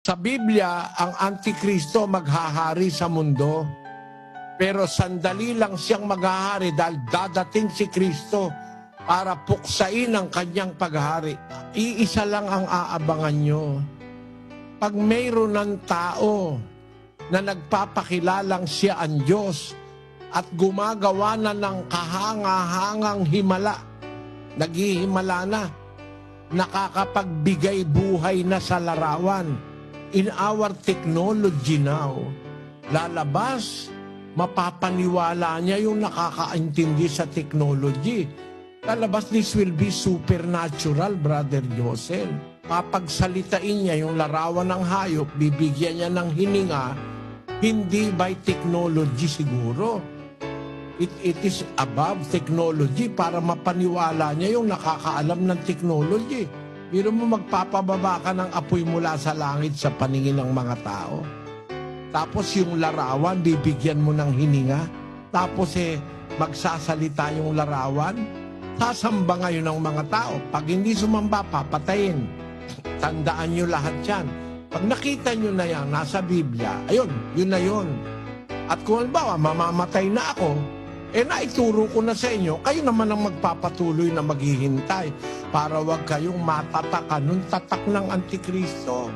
Sa Biblia, ang Antikristo maghahari sa mundo. Pero sandali lang siyang maghahari dahil dadating si Kristo para puksain ang kanyang paghari. Iisa lang ang aabangan nyo. Pag mayroon ng tao na nagpapakilalang siya ang Diyos at gumagawa na ng kahanga-hangang himala, naghihimala na, nakakapagbigay buhay na sa larawan. In our technology now, lalabas, mapapaniwala niya yung nakakaintindi sa technology. Lalabas, this will be supernatural, Brother Josel. Papagsalitain niya yung larawan ng hayop, bibigyan niya ng hininga, hindi by technology siguro. It, it is above technology para mapaniwala niya yung nakakaalam ng technology. Biro mo magpapababa ka ng apoy mula sa langit sa paningin ng mga tao. Tapos yung larawan, bibigyan mo ng hininga. Tapos eh, magsasalita yung larawan. Sasamba ngayon ng mga tao. Pag hindi sumamba, papatayin. Tandaan nyo lahat yan. Pag nakita nyo na yan, nasa Biblia, ayun, yun na yun. At kung halimbawa, mamamatay na ako, eh naituro ko na sa inyo, kayo naman ang magpapatuloy na maghihintay para wag kayong matatakan ng tatak ng Antikristo.